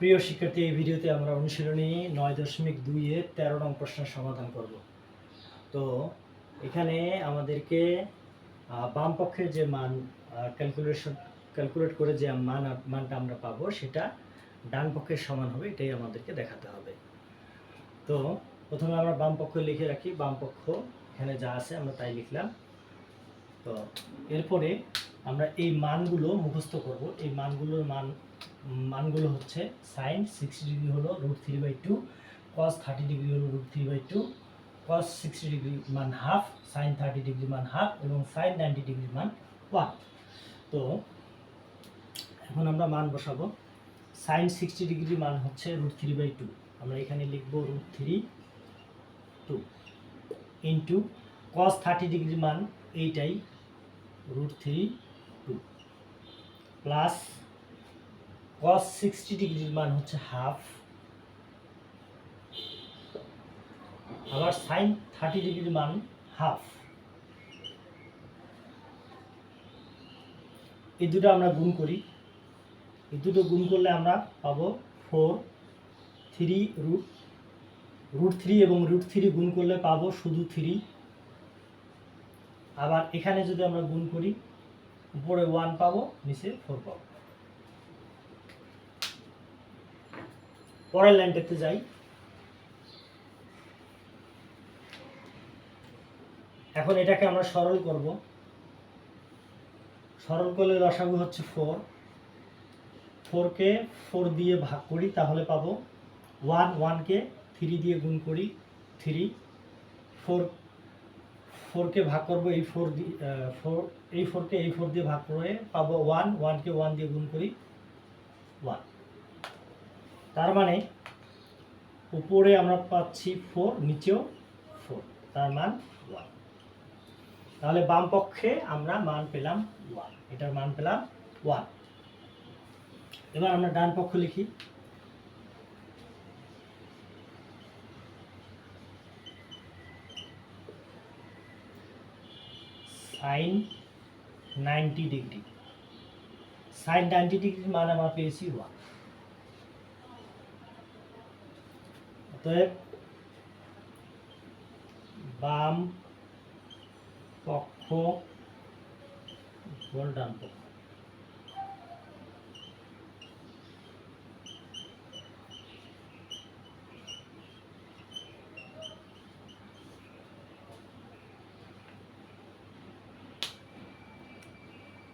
প্রিয় শিক্ষার্থী, এই ভিডিওতে আমরা অনুশীলনী নয় দশমিক দুইয়ে তেরো নং প্রশ্নের সমাধান করব। তো এখানে আমাদেরকে বাম পক্ষের যে মান ক্যালকুলেশন ক্যালকুলেট করে যে মান, মানটা আমরা পাবো, সেটা ডান পক্ষের সমান হবে, এটাই আমাদেরকে দেখাতে হবে। তো প্রথমে আমরা বাম পক্ষ লিখে রাখি, বাম পক্ষ এখানে যা আছে আমরা তাই লিখলাম। তো এরপরে আমরা এই মানগুলো মুখস্থ করব। এই মানগুলোর মান, মানগুলো হচ্ছে সাইন সিক্সটি ডিগ্রি হলো root three by two cos thirty degree হলো root three by two cos sixty degree মান হাফ সাইন থার্টি ডিগ্রি মান হাফ এবং সাইন নাইনটি ডিগ্রি মান ওয়ান তো এখন আমরা মান বসাবো। সাইন সিক্সটি ডিগ্রি মান হচ্ছে রুট থ্রি বাই টু আমরা এখানে লিখব root three two into cos thirty degree মান এইটাই root three two plus cos sixty ডিগ্রির মান হচ্ছে হাফ আবার সাইন থার্টি ডিগ্রির মান হাফ এই দুটো আমরা গুণ করি। এই দুটো গুণ করলে আমরা পাবো four three root root three এবং রুট থ্রি গুণ করলে পাবো শুধু থ্রি আবার এখানে যদি আমরা গুণ করি, উপরে ওয়ান পাবো, নিচে ফোর পাবো। পরের লাইনটাতে যাই। এখন এটাকে আমরা সরল করব। সরল করলে রসাগু হচ্ছে ফোর ফোরকে ফোর দিয়ে ভাগ করি, তাহলে পাবো ওয়ান ওয়ানকে থ্রি দিয়ে গুণ করি থ্রি ফোর ফোরকে ভাগ করব, এই ফোর দিয়ে ফোর এই ফোরকে এই ফোর দিয়ে ভাগ করে পাবো ওয়ান ওয়ানকে ওয়ান দিয়ে গুণ করি ওয়ান তার মানে উপরে আমরা পাচ্ছি ফোর নিচেও ফোর তার মান ওয়ান তাহলে বাম পক্ষে আমরা মান পেলাম ওয়ান এটার মান পেলাম ওয়ান এবার আমরা ডান পক্ষ লিখি। Sine ninety degree. Sine ninety ডিগ্রির মান আমরা পেয়েছি ওয়ান অতএব বাম পক্ষ ডান পক্ষ।